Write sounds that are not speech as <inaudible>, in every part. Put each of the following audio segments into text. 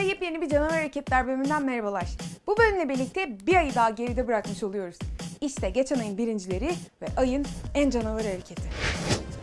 yepyeni bir canavar hareketler bölümünden merhabalar. Bu bölümle birlikte bir ayı daha geride bırakmış oluyoruz. İşte geçen ayın birincileri ve ayın en canavar hareketi.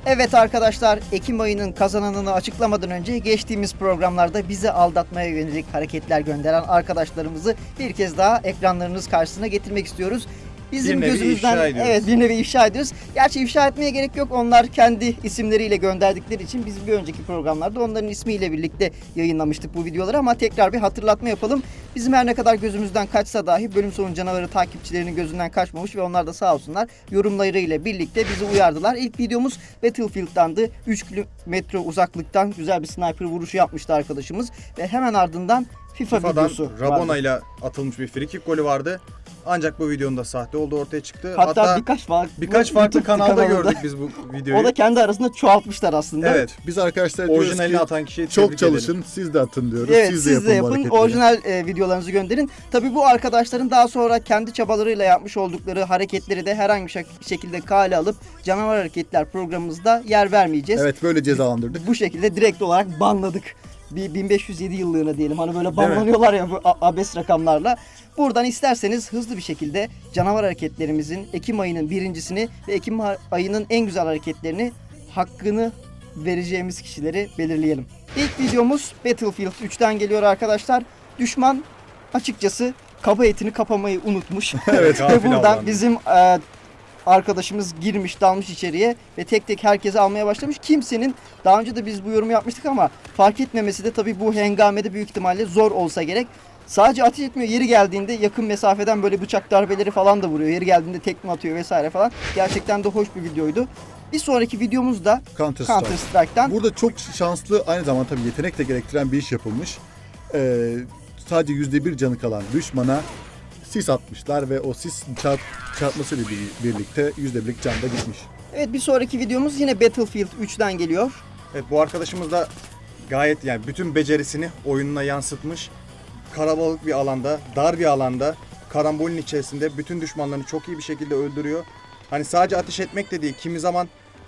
Evet arkadaşlar, Ekim ayının kazananını açıklamadan önce geçtiğimiz programlarda bizi aldatmaya yönelik hareketler gönderen arkadaşlarımızı bir kez daha ekranlarınız karşısına getirmek istiyoruz. Bizim Bir nevi gözümüzden ifşa ediyoruz. evet bir nevi ifşa ediyoruz. Gerçi ifşa etmeye gerek yok. Onlar kendi isimleriyle gönderdikleri için biz bir önceki programlarda onların ismiyle birlikte yayınlamıştık bu videoları ama tekrar bir hatırlatma yapalım. Bizim her ne kadar gözümüzden kaçsa dahi bölüm sonu canavarı takipçilerinin gözünden kaçmamış ve onlar da sağ olsunlar yorumlarıyla birlikte bizi uyardılar. İlk videomuz Battlefield'dandı. 3 kilometre uzaklıktan güzel bir sniper vuruşu yapmıştı arkadaşımız ve hemen ardından FIFA FIFA'dan videosu Rabona vardı. ile atılmış bir frikik golü vardı. Ancak bu videonun da sahte olduğu ortaya çıktı. Hatta, Hatta, birkaç farklı, birkaç farklı YouTube kanalda kanalında. gördük biz bu <laughs> videoyu. O da kendi arasında çoğaltmışlar aslında. evet. Biz arkadaşlar diyoruz Orijinalini ki atan kişiye çok tebrik edelim. çalışın siz de atın diyoruz. Evet siz siz, de yapın, bu hareketleri. Orijinal e, videolarınızı gönderin. Tabii bu arkadaşların daha sonra kendi çabalarıyla yapmış oldukları hareketleri de herhangi bir şek- şekilde kale alıp canavar hareketler programımızda yer vermeyeceğiz. Evet böyle cezalandırdık. Bu şekilde direkt olarak banladık. Bir 1507 yıllığına diyelim. Hani böyle mi? banlanıyorlar ya bu abes rakamlarla. Buradan isterseniz hızlı bir şekilde canavar hareketlerimizin Ekim ayının birincisini ve Ekim ayının en güzel hareketlerini hakkını vereceğimiz kişileri belirleyelim. İlk videomuz Battlefield 3'ten geliyor arkadaşlar. Düşman açıkçası kaba etini kapamayı unutmuş. Evet, <laughs> ve buradan bizim e, arkadaşımız girmiş dalmış içeriye ve tek tek herkesi almaya başlamış. Kimsenin daha önce de biz bu yorumu yapmıştık ama fark etmemesi de tabii bu hengamede büyük ihtimalle zor olsa gerek. Sadece ateş etmiyor. Yeri geldiğinde yakın mesafeden böyle bıçak darbeleri falan da vuruyor. Yeri geldiğinde tekme atıyor vesaire falan. Gerçekten de hoş bir videoydu. Bir sonraki videomuzda Counter Strike. Counter Burada çok şanslı aynı zamanda tabii yetenek de gerektiren bir iş yapılmış. Ee, sadece %1 canı kalan düşmana sis atmışlar ve o sis çarp, çarpmasıyla bir- birlikte %1'lik can da gitmiş. Evet bir sonraki videomuz yine Battlefield 3'ten geliyor. Evet bu arkadaşımız da gayet yani bütün becerisini oyununa yansıtmış. Karabalık bir alanda, dar bir alanda, karambolün içerisinde bütün düşmanlarını çok iyi bir şekilde öldürüyor. Hani sadece ateş etmek de değil, kimi zaman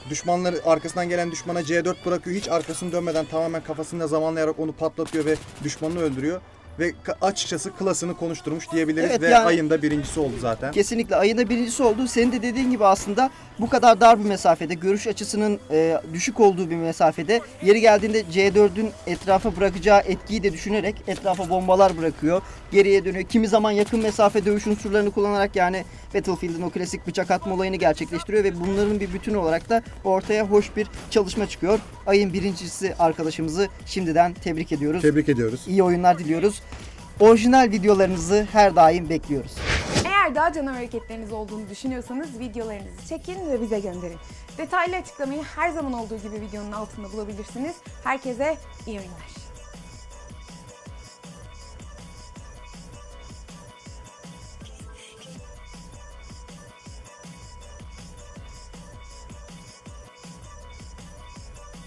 düşmanları arkasından gelen düşmana C4 bırakıyor. Hiç arkasını dönmeden tamamen kafasında zamanlayarak onu patlatıyor ve düşmanını öldürüyor. Ve açıkçası klasını konuşturmuş diyebiliriz Evet, ve yani- ayında birincisi oldu zaten. Kesinlikle ayında birincisi oldu. Senin de dediğin gibi aslında bu kadar dar bir mesafede, görüş açısının e, düşük olduğu bir mesafede yeri geldiğinde C4'ün etrafa bırakacağı etkiyi de düşünerek etrafa bombalar bırakıyor. Geriye dönüyor. Kimi zaman yakın mesafe dövüş unsurlarını kullanarak yani Battlefield'in o klasik bıçak atma olayını gerçekleştiriyor ve bunların bir bütün olarak da ortaya hoş bir çalışma çıkıyor. Ayın birincisi arkadaşımızı şimdiden tebrik ediyoruz. Tebrik ediyoruz. İyi oyunlar diliyoruz. Orijinal videolarınızı her daim bekliyoruz. Eğer daha canavar hareketleriniz olduğunu düşünüyorsanız videolarınızı çekin ve bize gönderin. Detaylı açıklamayı her zaman olduğu gibi videonun altında bulabilirsiniz. Herkese iyi oyunlar.